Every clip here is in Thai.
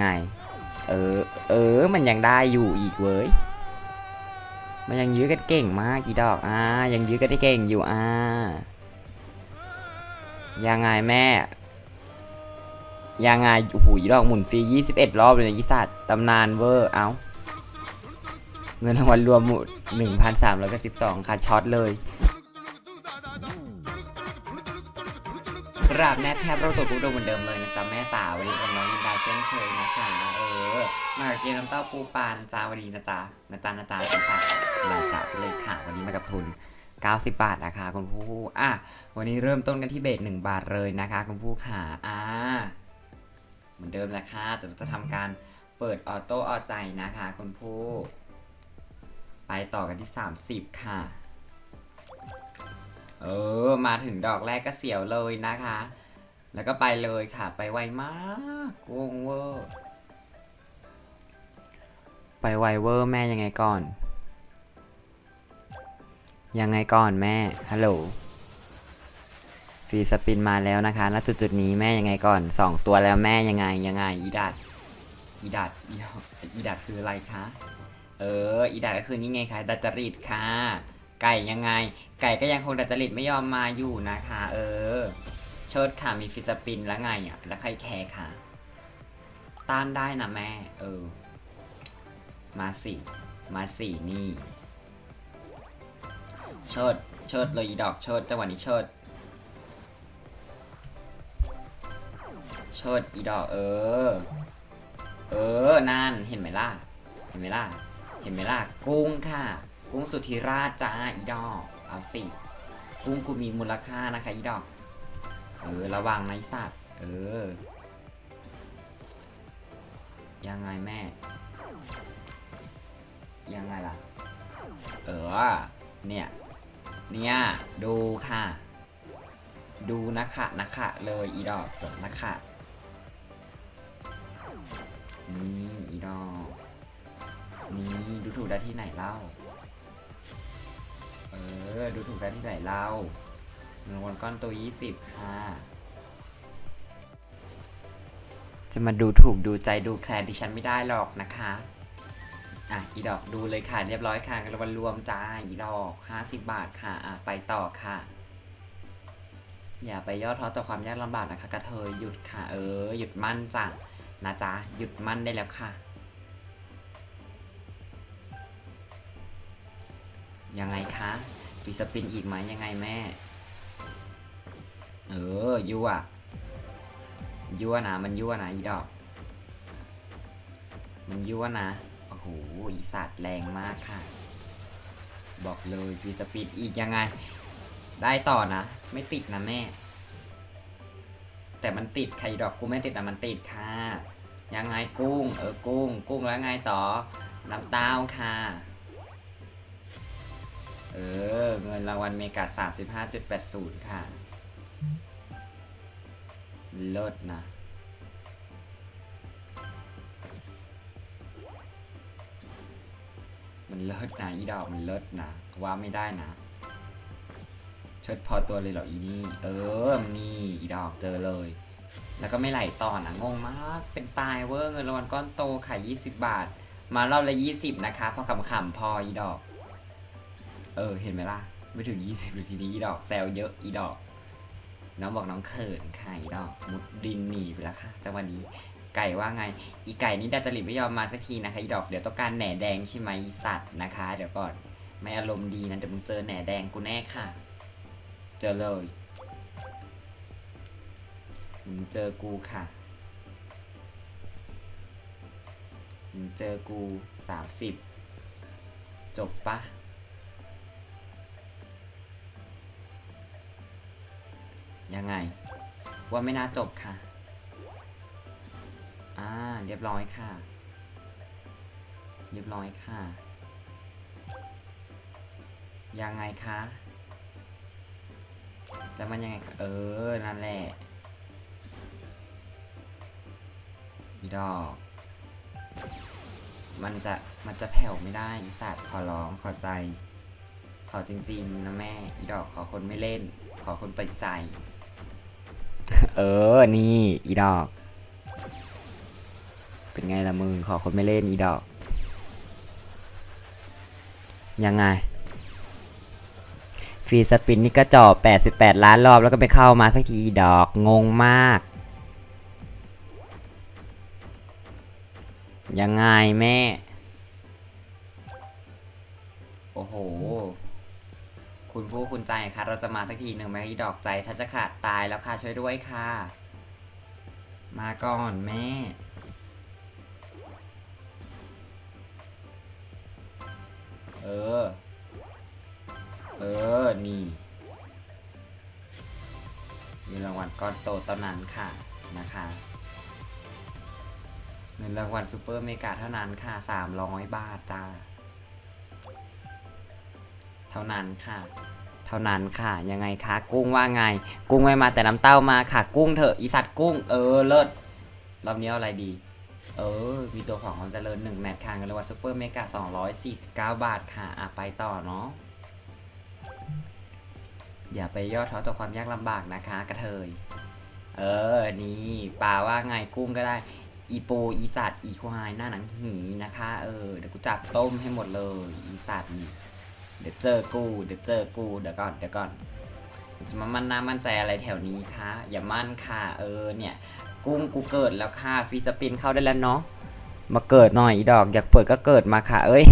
ไง เออ เออ มันยังได้อยู่อีกเว้ย มันยังยื้อกันเก่งมากอีดอก อ่า ยังยื้อกันได้เก่งอยู่ อ่า ยังไงแม่ ยังไงโอ้โหอีดอกหมุนฟรี21รอบเลยนะยี่สัตว์ตำนานเวอร์ เอาเงินรางวัลรวมหมด1,392ค่ะช็อตเลย ราบแนทแทบเราตัวกูโดเหมือนเดิมเลยนะจ๊ะแม่จ๋าวันนี้กับน้องยินดาเช่นเคยนะคะเออ มากับเกมน้ำเต้าปูปลานจ๊ะวันนี้นะจ๊ะนะจ๊ะนะจ๊ะนะจ๊ะลาจ๊ะเลยค่ะวันนี้มากับทุน 90 บาทนะคะคุณผู้อะวันนี้เริ่มต้นกันที่เบส1บาทเลยนะคะคุณผู้ค่ะอ่าเหมือนเดิมแหละค่ะแต่เราจะทำการเปิดออโต้ออใจนะคะคุณผู้ไปต่อกันที่ 30 ค่ะ เออ มาถึงดอกแรกก็เสียวเลยนะคะ แล้วก็ไปเลยค่ะ ไปไวมากวงเวอร์ ไปไวเวอร์แม่ยังไงก่อน ยังไงก่อนแม่ ฮัลโหล ฟรีสปินมาแล้วนะคะ ณ จุดจุดนี้แม่ยังไงก่อน2ตัวแล้วแม่ยังไงยังไงอีดัดอีดัด อีดัด อีดัดคืออะไรคะ เออ อีดัดก็คือนี่ไงคะดัจจริตค่ะ ไก่ยังไง ไก่ก็ยังคงดัดจริตไม่ยอมมาอยู่นะคะ เออ เชิดค่ะมีฟิสปินแล้วไงอะ แล้วใครแคร์ค่ะ ต้านได้นะแม่ เออ มาสิมาสินี่ เชิด เชิดเลยอีดอกเชิดจังหวะนี้เชิด เชิดอีดอก เออ เออนั่นเห็นไหมล่ะ เห็นไหมล่ะ เห็นไหมล่ะ กุ้งค่ะ กุ้งสุธิราชจ้าอีดอกเอาสิกุ้งกูมีมูลค่านะคะอีดอก เออ ระวังนะไอ้สัตว์ เออ ยังไงแม่ ยังไงล่ะ เออ เนี่ย เนี่ย ดูค่ะ ดูนะคะนะคะเลยอีดอกกดนะคะนี่อีดอกนี่ดูถูกได้ที่ไหนเล่า เออ ดูถูกได้ที่ไหนเล่าเงินรางวัลก้อนตัว20ค่ะ จะมาดูถูกดูใจดูแคลนดิฉันไม่ได้หรอกนะคะ อะ อีดอกดูเลยค่ะ เรียบร้อยค่ะเงินรางวัลรวมจ้า อีดอก50บาทค่ะ อะ ไปต่อค่ะ อย่าไปย่อท้อต่อความยากลำบากนะคะ กระเทยหยุดค่ะ เออ หยุดมั่นจ้ะนะจ๊ะ หยุดมั่นได้แล้วค่ะ ยังไงคะฟีสปินอีกไหมยังไงแม่ เออยั่วยั่วนะมันยั่วนะอีดอก มันยั่วนะโอ้โหอีสัตว์แรงมากค่ะ บอกเลยฟีสปินอีกยังไง ได้ต่อนะ ไม่ติดนะแม่ แต่มันติดใครดอกกูไม่ติดแต่มันติดค่ะ ยังไงกุ้ง เออกุ้ง กุ้งแล้วไงต่อน้ำเต้าค่ะ เออ เงินรางวัลเมกา35.80ค่ะเลิศนะมันเลิศนะอีดอกมันเลิศนะว่าไม่ได้นะเชิดพอตัวเลยเหรออีนี่ เออนี่อีดอกเจอเลย แล้วก็ไม่ไหลต่อนะงงมากเป็นตายเวอร์เงินรางวัลก้อนโตขาย20 บาท มารอบละ 20 นะคะพอขำๆพออีดอก เออ เห็นไหมล่ะ ไม่ถึง 20นาทีนี้อีดอกแซวเยอะอีดอก น้องบอกน้องเขินค่ะอีดอก มุดดินหนีไปแล้วค่ะจังหวะนี้ไก่ว่าไง อีไก่นี่ดัจริตไม่ยอมมาสักทีนะคะอีดอกเดี๋ยวต้องการแหน่แดงใช่ไหมอีสัตว์นะคะ เดี๋ยวก่อนไม่อารมณ์ดีนะเดี๋ยวมึงเจอแหน่แดงกูแน่ค่ะ เจอเลยมึงเจอกูค่ะมึงเจอกูสามสิบจบปะ ยังไง ว่าไม่น่าจบค่ะ อ่า เรียบร้อยค่ะ เรียบร้อยค่ะ ยังไงคะ แล้วมันยังไงคะเออ นั่นแหละอีดอก มันจะ มันจะแผ่วไม่ได้อีสัตว์ขอร้องขอใจ ขอจริงๆนะแม่ อีดอกขอคนไม่เล่น ขอคนเปิดใจ เออ นี่ อีดอก เป็นไงล่ะมึง ขอคนไม่เล่นอีดอก ยังไง ฟรีสปินนี่ก็จอบ88 ล้านรอบแล้วก็ไม่เข้ามาสักทีอีดอก งงมาก ยังไงแม่ โอ้โห คุณผู้คุณใจค่ะ เราจะมาสักทีหนึ่งไหมดอกใจฉันจะขาดตายแล้วค่ะช่วยด้วยค่ะ มาก่อนแม่ เออ เออ นี่มีรางวัลก้อนโตเท่านั้นค่ะนะคะเงินรางวัลซูเปอร์เมกาเท่านั้นค่ะ 300 บาทจ้า เท่านั้นค่ะ เท่านั้นค่ะ ยังไงคะกุ้งว่าไง กุ้งไม่มาแต่น้ำเต้ามาค่ะ กุ้งเถอะอีสัตว์กุ้งเออเลิศรอบนี้เอาอะไรดี เออ มีตัวของความเจริญหนึ่งแมตช์ค่ะเงินรางวัลซูเปอร์เมกา249บาทค่ะอะไปต่อเนาะอย่าไปย่อท้อต่อความยากลำบากนะคะ กระเทย เออ นี่ปลาว่าไงกุ้งก็ได้ อีปูอีสัตว์อีควายหน้าหนังหีนะคะ เออ เดี๋ยวกูจับต้มให้หมดเลย อีสัตว์ เดี๋ยวเจอกู เดี๋ยวเจอกู เดี๋ยวก่อน เดี๋ยวก่อนจะมามั่นหน้ามั่นใจอะไรแถวนี้คะอย่ามั่นค่ะ เออเนี่ย กุ้งกูเกิดแล้วค่ะฟีสปินเข้าได้แล้วเนาะ มาเกิดหน่อยอีดอก อยากเปิดก็เกิดมาค่ะ เอ้ย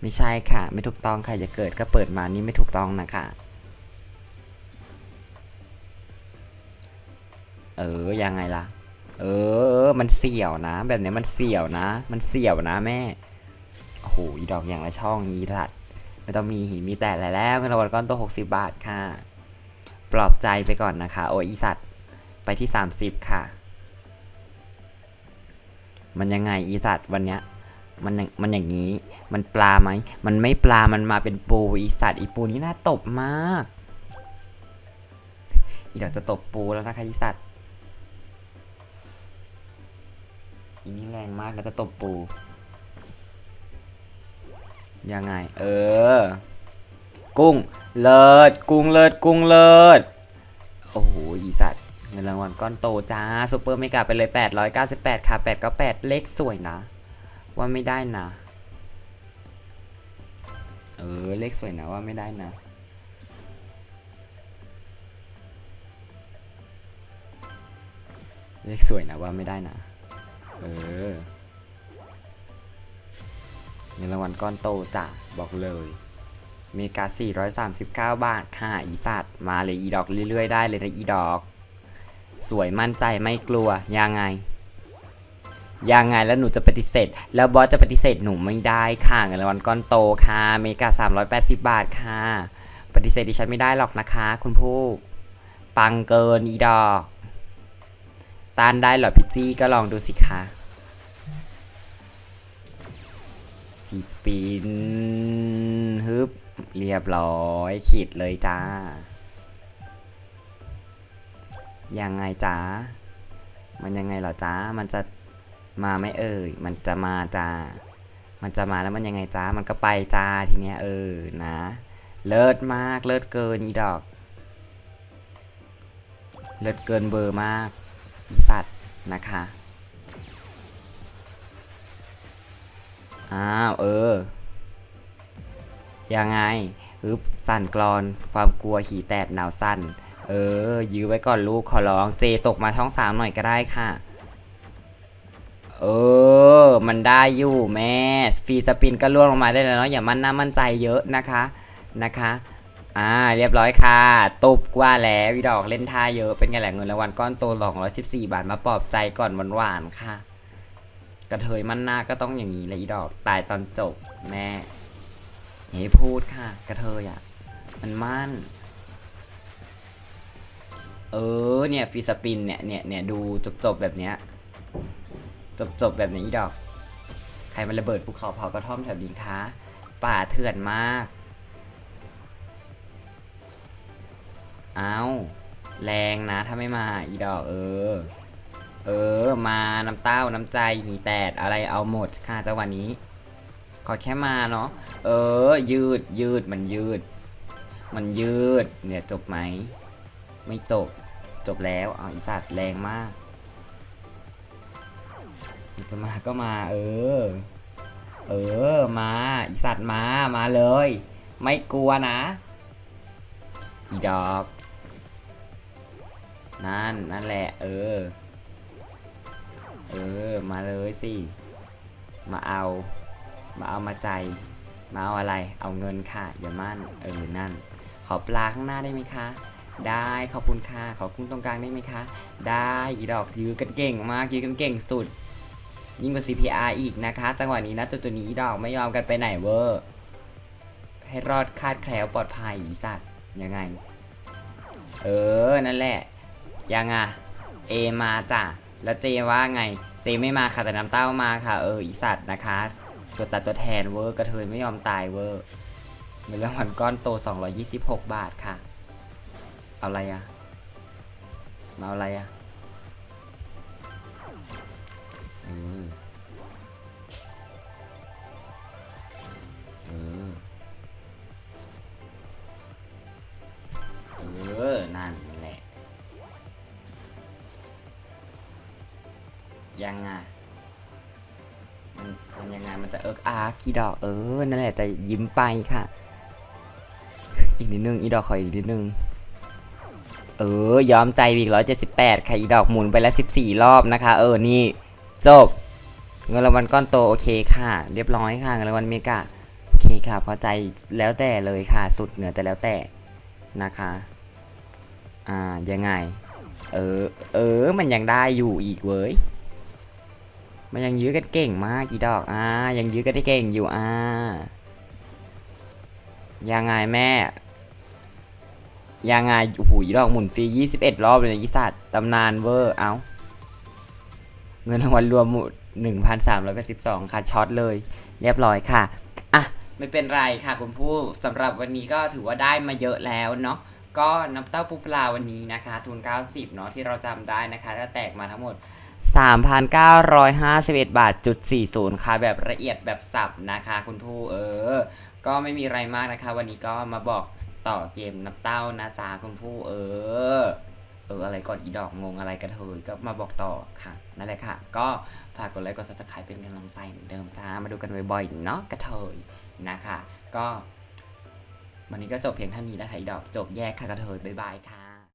ไม่ใช่ค่ะ ไม่ถูกต้องค่ะ อย่าเกิดก็เปิดมานี่ไม่ถูกต้องนะคะ เออ ยังไงล่ะ เออ มันเสี่ยวนะ แบบนี้มันเสี่ยวนะ มันเสี่ยวนะแม่ โอ้โหอีดอกอย่างละช่องนี้สัตว ไม่ต้องมีหีมีแต่อะไรแล้วเงินรางวัลก้อนโต60 บาทค่ะ ปลอบใจไปก่อนนะคะ โอ้ยอีสัตว์ไปที่ 30 ค่ะ มันยังไงอีสัตว์วันเนี้ยมันมันอย่างนี้ มันปลาไหม มันไม่ปลา มันมาเป็นปูอีสัตว์อีปูนี่น่าตบมาก อีดอกจะตบปูแล้วนะคะอีสัตว์อีนี่แรงมากแล้วจะตบปู ยังไง เออ กุ้ง เลิศ กุ้งเลิศ กุ้งเลิศ โอ้โห อีสัตว์ เงินรางวัลก้อนโตจ้าซูเปอร์เมกาไปเลย 898 ค่ะ 898 เลขสวยนะ ว่าไม่ได้นะ เออ เลขสวยนะว่าไม่ได้นะเลขสวยนะว่าไม่ได้นะ เออ เงินรางวัลก้อนโตจ้ะบอกเลยเมกา439 บาทค่ะอีสัตว์มาเลยอีดอกเรื่อยๆได้เลยนะอีดอก สวยมั่นใจไม่กลัวยังไงยังไงแล้วหนูจะปฏิเสธ แล้วบอสจะปฏิเสธหนูไม่ได้ค่ะเงินรางวัลก้อนโตค่ะเมกา380 บาทค่ะ ปฏิเสธดิฉันไม่ได้หรอกนะคะ คุณผู้ปังเกินอีดอกต้านได้เหรอพี่จี้ก็ลองดูสิคะ พีสปินฮึบ เรียบร้อยขีดเลยจ้า ยังไงจ้า มันยังไงเหรอจ้า มันจะมาไม่เอ่ย มันจะมาจ้า มันจะมาแล้วมันยังไงจ้า มันก็ไปจ้าทีเนี้ยเออนะ เลิศมากเลิศเกินอีดอก เลิศเกินเบอร์มากสัตว์นะคะ อ้าวเออ ยังไงฮึบสั่นกรอน ความกลัวขี่แตดหนาวสั่น เออ ยื้อไว้ก่อนลูกขอร้อง เจตกมาช่องสามหน่อยก็ได้ค่ะ เออ มันได้อยู่แม่ฟรีสปินก็ล่วงลงมาได้แล้วเนาะอย่ามั่นหน้ามั่นใจเยอะนะคะนะคะอ่าเรียบร้อยค่ะ ตุบกว่าแล้ววิดอกเล่นท่าเยอะเป็นไงแหละเงินรางวัลก้อนโต214 บาทมาปลอบใจก่อนหวานๆค่ะ กระเทยมั่นหน้าก็ต้องอย่างนี้เลยอีดอกตายตอนจบแม่อย่าให้พูดค่ะ กระเทยอะ มันมั่น เออเนี่ยฟีสปินเนี่ยเนี่ยเนี่ยดูจบๆแบบเนี้ยจบๆแบบนี้อีดอก ใครมันระเบิดภูเขาเผากระท่อมแถวนี้คะป่าเถื่อนมาก เอาแรงนะถ้าไม่มาอีดอกเออ เออ มาน้ำเต้าน้ำใจหีแตดอะไรเอาหมดค่ะจังหวะนี้ขอแค่มาเนาะเออ ยืดยืดมันยืด มันยืดเนี่ยจบไหม ไม่จบจบแล้วเอาอีสัตว์แรงมากจะมาก็มา เออ เออมาอีสัตว์มามาเลย ไม่กลัวนะอีดอก นั่นนั่นแหละ เออ เออ มาเลยสิ มาเอา มาเอามาใจ มาเอาอะไร เอาเงินค่ะ อย่ามั่น เออ นั่น ขอปลาข้างหน้าได้ไหมคะ ได้ ขอบคุณค่ะ ขอบคุณตรงกลางได้ไหมคะ ได้อีดอกยื้อกันเก่งมาก ยื้อกันเก่งสุด ยิ่งกว่า CPR อีกนะคะ จังหวะนี้นะจุดตัวนี้อีดอกไม่ยอมกันไปไหนเวอร์ ให้รอดคาดแคล้วปลอดภัยอีสัตว์ ยังไง เออ นั่นแหละ ยังอะ เอมาจ้ะ แล้วเจว่าไง เจไม่มาค่ะแต่น้ำเต้ามาค่ะ เอออีสัตว์นะคะ ตัวตัดตัวแทนเวอร์กระเทยไม่ยอมตายเวอร์เงินรางวัลก้อนโต 226 บาทค่ะ เอาอะไรอะมาเอาอะไรอะ ยังไงมันมันยังไงมันจะเอิกอาร์กี่ดอกเออนั่นแหละแต่ยิ้มไปค่ะ อีกนิดนึงอีดอกขออีกนิดนึงเออยอมใจอีกร้อยเจ็ดสิบแปดค่ะอีดอกหมุนไปแล้วสิบสี่รอบนะคะ เออนี่จบเงินรางวัลก้อนโตโอเคค่ะ เรียบร้อยค่ะเงินรางวัลเมกะโอเคค่ะพอใจแล้วแต่เลยค่ะสุดเหนือแต่แล้วแต่นะคะ อ่ายังไง เออเออมันยังได้อยู่อีกเว้ย มันยังยื้อกันเก่งมากอีดอกอ่ายังยื้อกันได้เก่งอยู่อ่ายังไงแม่ยังไงโอ้โหอีดอกหมุนฟรี 21 รอบเลยนะอีสัตว์ตำนานเวอร์เอาเงินรางวัลรวมหมด1,382ค่ะช็อตเลย เรียบร้อยค่ะอะไม่เป็นไรค่ะคุณผู้สำหรับวันนี้ก็ถือว่าได้มาเยอะแล้วเนาะก็น้ำเต้าปูปลาวันนี้นะคะทุน 90 เนาะที่เราจำได้นะคะก็แตกมาทั้งหมด 3,951 บาทจุด40 ค่ะ แบบละเอียดแบบสับนะคะ คุณผู้เออ ก็ไม่มีอะไรมากนะคะ วันนี้ก็มาบอกต่อเกมน้ำเต้านะจ๊ะคุณผู้เออ เอออะไรก่อนอีดอกงงอะไรกระเทยก็มาบอกต่อค่ะ นั่นแหละค่ะ ก็ฝากกดไลค์กด subscribe เป็นกำลังใจเหมือนเดิมจ้ามาดูกันบ่อยๆเนาะกระเทยนะคะ ก็ วันนี้ก็จบเพียงเท่านี้นะคะอีดอกจบแยกค่ะกระเทยบ๊ายบายค่ะ